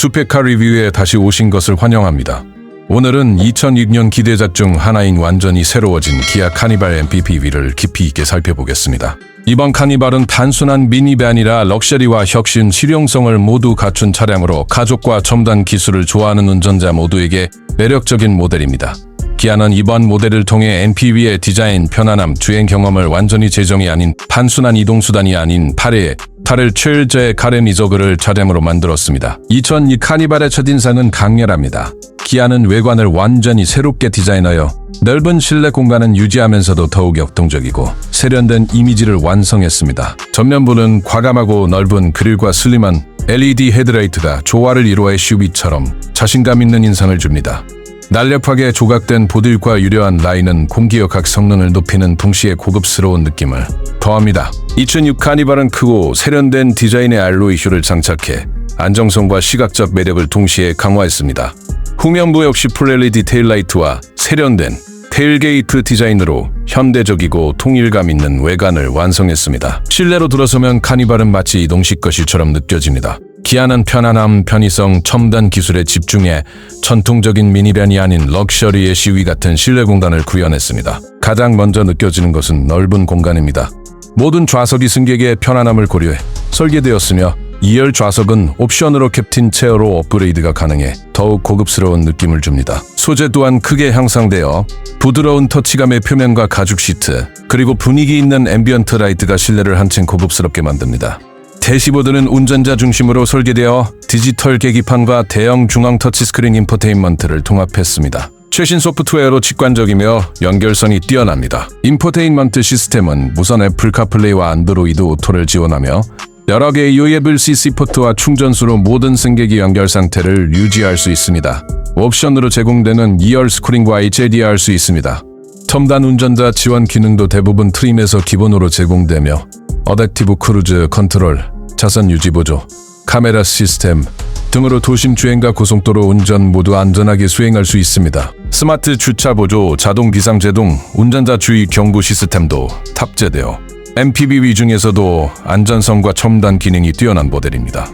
수페카 리뷰에 다시 오신 것을 환영합니다. 오늘은 2006년 기대작 중 하나인 완전히 새로워진 기아 카니발 MPPV를 깊이 있게 살펴보겠습니다. 이번 카니발은 단순한 미니밴이라 럭셔리와 혁신, 실용성을 모두 갖춘 차량으로 가족과 첨단 기술을 좋아하는 운전자 모두에게 매력적인 모델입니다. 기아는 이번 모델을 통해 MPV의 디자인, 편안함, 주행 경험을 완전히 재정이 아닌 단순한 이동수단이 아닌 팔 의 탈을 최일제의 카렌 이저그를 차량으로 만들었습니다. 2002 카니발의 첫인상은 강렬합니다. 기아는 외관을 완전히 새롭게 디자인하여 넓은 실내 공간은 유지하면서도 더욱 역동적이고 세련된 이미지를 완성했습니다. 전면부는 과감하고 넓은 그릴과 슬림한 LED 헤드라이트가 조화를 이루어 SUV처럼 자신감 있는 인상을 줍니다. 날렵하게 조각된 보들과 유려한 라인은 공기역학 성능을 높이는 동시에 고급스러운 느낌을 더합니다. 2006 카니발은 크고 세련된 디자인의 알로이 휠을 장착해 안정성과 시각적 매력을 동시에 강화했습니다. 후면부 역시 풀LED 테일 라이트와 세련된 테일게이트 디자인으로 현대적이고 통일감 있는 외관을 완성했습니다. 실내로 들어서면 카니발은 마치 이동식 거실처럼 느껴집니다. 기아는 편안함, 편의성, 첨단 기술에 집중해 전통적인 미니밴이 아닌 럭셔리의 시위 같은 실내 공간을 구현했습니다. 가장 먼저 느껴지는 것은 넓은 공간입니다. 모든 좌석이 승객의 편안함을 고려해 설계되었으며 2열 좌석은 옵션으로 캡틴 체어로 업그레이드가 가능해 더욱 고급스러운 느낌을 줍니다. 소재 또한 크게 향상되어 부드러운 터치감의 표면과 가죽 시트, 그리고 분위기 있는 앰비언트 라이트가 실내를 한층 고급스럽게 만듭니다. 대시보드는 운전자 중심으로 설계되어 디지털 계기판과 대형 중앙 터치스크린 인포테인먼트를 통합했습니다. 최신 소프트웨어로 직관적이며 연결성이 뛰어납니다. 인포테인먼트 시스템은 무선 애플 카플레이와 안드로이드 오토를 지원하며 여러 개의 USB C 포트와 충전수로 모든 승객이 연결 상태를 유지할 수 있습니다. 옵션으로 제공되는 2열 스크린과 HDR 수 있습니다. 첨단 운전자 지원 기능도 대부분 트림에서 기본으로 제공되며 어댑티브 크루즈 컨트롤, 차선 유지 보조, 카메라 시스템 등으로 도심 주행과 고속도로 운전 모두 안전하게 수행할 수 있습니다. 스마트 주차 보조, 자동 비상 제동, 운전자 주의 경고 시스템도 탑재되어 MPV 중에서도 안전성과 첨단 기능이 뛰어난 모델입니다.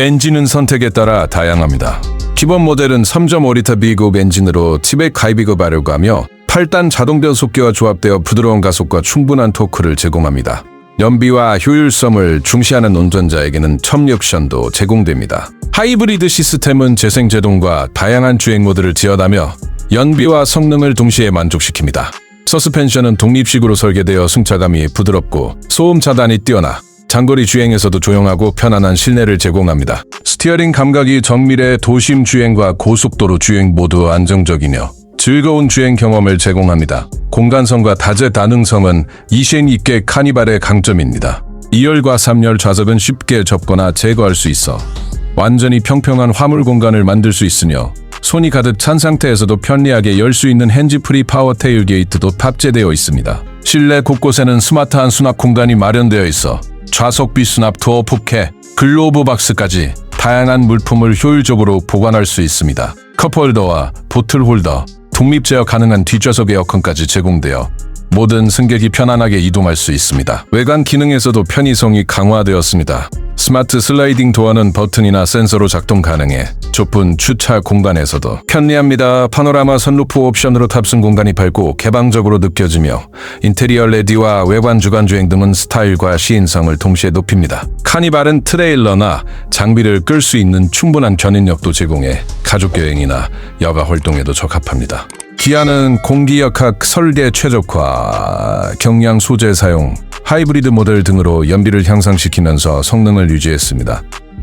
엔진은 선택에 따라 다양합니다. 기본 모델은 3.5리터 비급 엔진으로 티백 하이비급 발효가며 8단 자동 변속기와 조합되어 부드러운 가속과 충분한 토크를 제공합니다. 연비와 효율성을 중시하는 운전자에게는 첨력션도 제공됩니다. 하이브리드 시스템은 재생제동과 다양한 주행 모드를 지원하며 연비와 성능을 동시에 만족시킵니다. 서스펜션은 독립식으로 설계되어 승차감이 부드럽고 소음 차단이 뛰어나 장거리 주행에서도 조용하고 편안한 실내를 제공합니다. 스티어링 감각이 정밀해 도심 주행과 고속도로 주행 모두 안정적이며 즐거운 주행 경험을 제공합니다. 공간성과 다재다능성은 이셴 있게 카니발의 강점입니다. 2열과 3열 좌석은 쉽게 접거나 제거할 수 있어 완전히 평평한 화물 공간을 만들 수 있으며 손이 가득 찬 상태에서도 편리하게 열 수 있는 핸즈프리 파워 테일 게이트도 탑재되어 있습니다. 실내 곳곳에는 스마트한 수납 공간이 마련되어 있어 좌석 비 수납 도어 포켓, 글로브 박스까지 다양한 물품을 효율적으로 보관할 수 있습니다. 컵홀더와 보틀 홀더, 독립 제어 가능한 뒷좌석 에어컨까지 제공되어 모든 승객이 편안하게 이동할 수 있습니다. 외관 기능에서도 편의성이 강화되었습니다. 스마트 슬라이딩 도어는 버튼이나 센서로 작동 가능해 좁은 주차 공간에서도 편리합니다. 파노라마 선루프 옵션으로 탑승 공간이 밝고 개방적으로 느껴지며 인테리어 레디와 외관 주간 주행 등은 스타일과 시인성을 동시에 높입니다. 카니발은 트레일러나 장비를 끌 수 있는 충분한 견인력도 제공해 가족 여행이나 여가 활동에도 적합합니다. 기아는 공기역학 설계 최적화, 경량 소재 사용, 하이브리드 모델 등으로 연비를 향상시키면서 성능을 유지했습니다.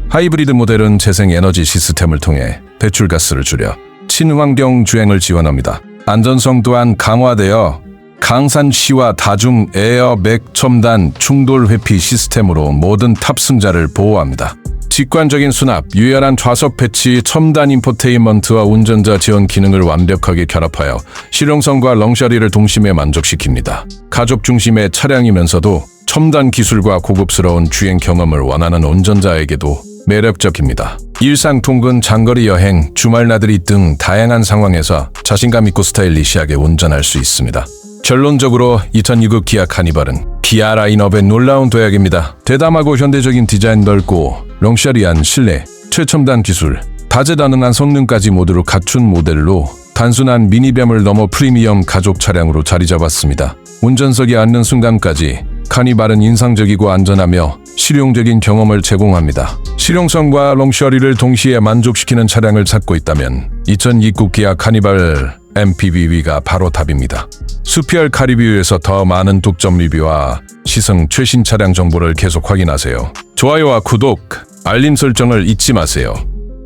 하이브리드 모델은 재생 에너지 시스템을 통해 배출가스를 줄여 친환경 주행을 지원합니다. 안전성 또한 강화되어 강산시와 다중 에어백 첨단 충돌 회피 시스템으로 모든 탑승자를 보호합니다. 직관적인 수납, 유연한 좌석 배치, 첨단 인포테인먼트와 운전자 지원 기능을 완벽하게 결합하여 실용성과 렁셔리를 동심에 만족시킵니다. 가족 중심의 차량이면서도 첨단 기술과 고급스러운 주행 경험을 원하는 운전자에게도 매력적입니다. 일상 통근, 장거리 여행, 주말 나들이 등 다양한 상황에서 자신감 있고 스타일리시하게 운전할 수 있습니다. 결론적으로 2006 기아 카니발은 기아 라인업의 놀라운 도약입니다. 대담하고 현대적인 디자인 넓고 롱셔리한 실내, 최첨단 기술, 다재다능한 성능까지 모두를 갖춘 모델로 단순한 미니뱀을 넘어 프리미엄 가족 차량으로 자리 잡았습니다. 운전석에 앉는 순간까지 카니발은 인상적이고 안전하며 실용적인 경험을 제공합니다. 실용성과 롱셔리를 동시에 만족시키는 차량을 찾고 있다면 2029 기아 카니발 MPV가 바로 답입니다. 수피얼 카리뷰에서 더 많은 독점 리뷰와 시승 최신 차량 정보를 계속 확인하세요. 좋아요와 구독, 알림 설정을 잊지 마세요.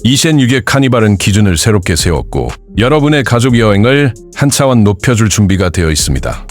이센 6의 카니발은 기준을 새롭게 세웠고 여러분의 가족 여행을 한 차원 높여줄 준비가 되어 있습니다.